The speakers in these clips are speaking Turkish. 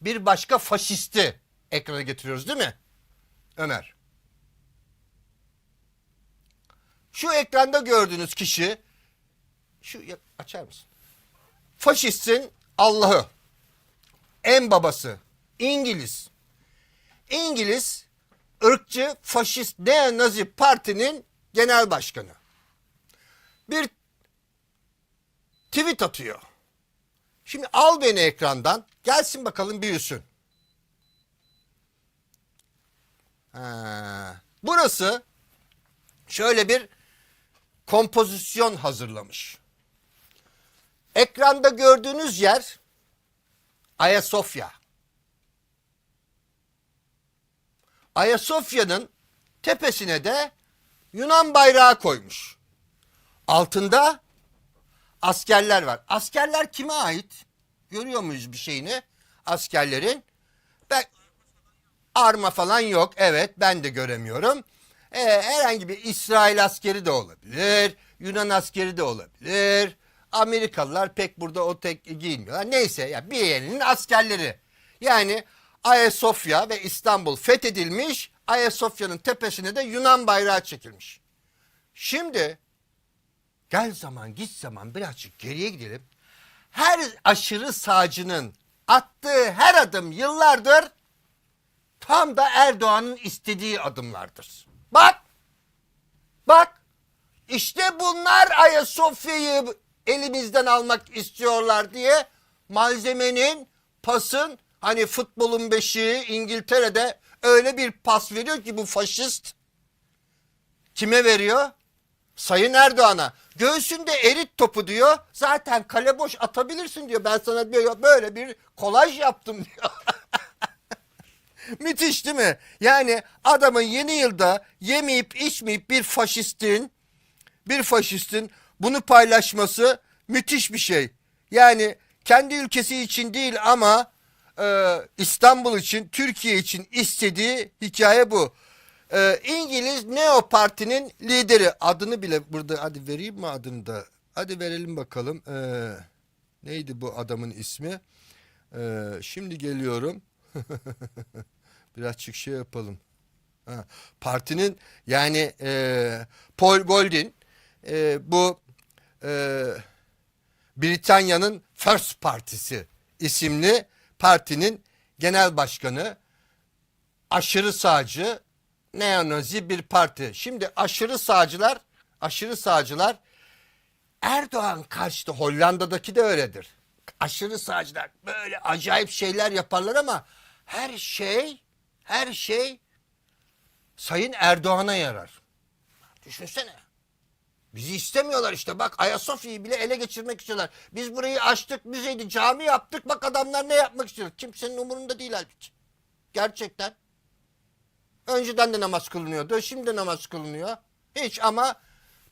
bir başka faşisti ekrana getiriyoruz değil mi? Ömer. Şu ekranda gördüğünüz kişi şu açar mısın? Faşistin Allah'ı. En babası. İngiliz. İngiliz ırkçı faşist neo-nazi partinin genel başkanı. Bir tweet atıyor. Şimdi al beni ekrandan. Gelsin bakalım büyüsün. Ha, burası şöyle bir kompozisyon hazırlamış. Ekranda gördüğünüz yer Ayasofya. Ayasofya'nın tepesine de Yunan bayrağı koymuş. Altında askerler var. Askerler kime ait? Görüyor muyuz bir şeyini? Askerlerin. Ben arma falan yok. Evet ben de göremiyorum. Ee, herhangi bir İsrail askeri de olabilir. Yunan askeri de olabilir. Amerikalılar pek burada o tek giymiyorlar. Neyse ya bir yerinin askerleri. Yani Ayasofya ve İstanbul fethedilmiş. Ayasofya'nın tepesine de Yunan bayrağı çekilmiş. Şimdi gel zaman git zaman birazcık geriye gidelim. Her aşırı sağcının attığı her adım yıllardır tam da Erdoğan'ın istediği adımlardır. Bak, bak işte bunlar Ayasofya'yı elimizden almak istiyorlar diye malzemenin, pasın hani futbolun beşiği İngiltere'de öyle bir pas veriyor ki bu faşist kime veriyor? Sayın Erdoğan'a göğsünde erit topu diyor. Zaten kale boş atabilirsin diyor. Ben sana böyle bir kolaj yaptım diyor. Müthiş değil mi? Yani adamın yeni yılda yemeyip içmeyip bir faşistin bir faşistin bunu paylaşması müthiş bir şey. Yani kendi ülkesi için değil ama e, İstanbul için, Türkiye için istediği hikaye bu. E, İngiliz Neo Parti'nin lideri adını bile burada hadi vereyim mi adını da? Hadi verelim bakalım. E, neydi bu adamın ismi? E, şimdi geliyorum. Birazcık şey yapalım. Ha, partinin yani e, Paul Goldin e, bu e, Britanya'nın First Partisi isimli partinin genel başkanı aşırı sağcı neonazi bir parti. Şimdi aşırı sağcılar aşırı sağcılar Erdoğan karşıtı Hollanda'daki de öyledir. Aşırı sağcılar böyle acayip şeyler yaparlar ama her şey her şey Sayın Erdoğan'a yarar. Düşünsene. Bizi istemiyorlar işte bak Ayasofya'yı bile ele geçirmek istiyorlar. Biz burayı açtık müzeydi cami yaptık bak adamlar ne yapmak istiyor. Kimsenin umurunda değil halbuki. Gerçekten. Önceden de namaz kılınıyordu şimdi namaz kılınıyor. Hiç ama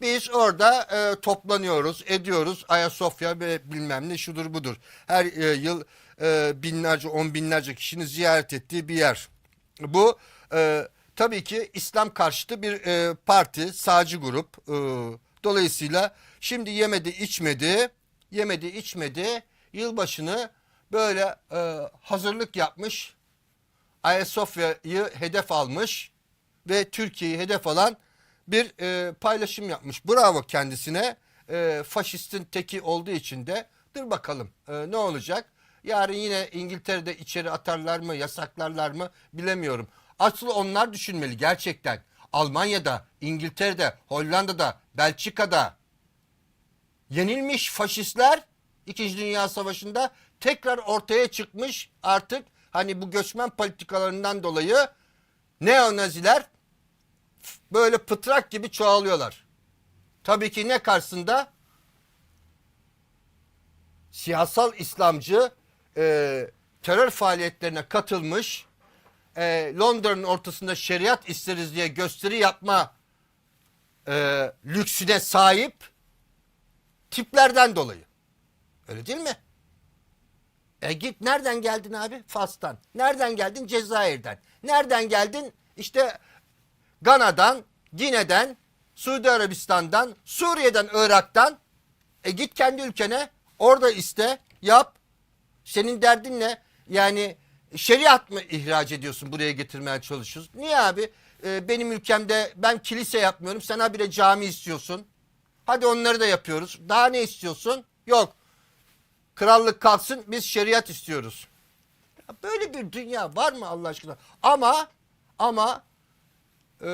biz orada e, toplanıyoruz ediyoruz Ayasofya ve bilmem ne şudur budur. Her e, yıl e, binlerce on binlerce kişinin ziyaret ettiği bir yer. Bu e, tabii ki İslam karşıtı bir e, parti, sağcı grup. E, dolayısıyla şimdi yemedi içmedi, yemedi içmedi. Yılbaşını böyle e, hazırlık yapmış. Ayasofya'yı hedef almış ve Türkiye'yi hedef alan bir e, paylaşım yapmış. Bravo kendisine. E, faşistin teki olduğu için de dur bakalım e, ne olacak. Yarın yine İngiltere'de içeri atarlar mı, yasaklarlar mı bilemiyorum. Asıl onlar düşünmeli gerçekten. Almanya'da, İngiltere'de, Hollanda'da, Belçika'da yenilmiş faşistler İkinci Dünya Savaşı'nda tekrar ortaya çıkmış artık hani bu göçmen politikalarından dolayı neonaziler böyle pıtrak gibi çoğalıyorlar. Tabii ki ne karşısında? Siyasal İslamcı e, terör faaliyetlerine katılmış, e, Londra'nın ortasında şeriat isteriz diye gösteri yapma e, lüksüne sahip tiplerden dolayı. Öyle değil mi? E git nereden geldin abi? Fas'tan. Nereden geldin? Cezayir'den. Nereden geldin? İşte Gana'dan, Gine'den, Suudi Arabistan'dan, Suriye'den, Irak'tan. E git kendi ülkene. Orada iste, yap. Senin derdin ne? Yani şeriat mı ihraç ediyorsun buraya getirmeye çalışıyorsun? Niye abi? Ee, benim ülkemde ben kilise yapmıyorum. Sen habire cami istiyorsun. Hadi onları da yapıyoruz. Daha ne istiyorsun? Yok. Krallık kalksın biz şeriat istiyoruz. Böyle bir dünya var mı Allah aşkına? Ama ama e,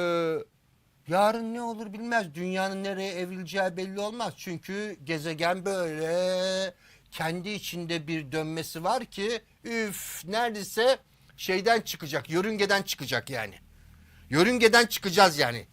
yarın ne olur bilmez. Dünyanın nereye evrileceği belli olmaz. Çünkü gezegen böyle kendi içinde bir dönmesi var ki üf neredeyse şeyden çıkacak. Yörüngeden çıkacak yani. Yörüngeden çıkacağız yani.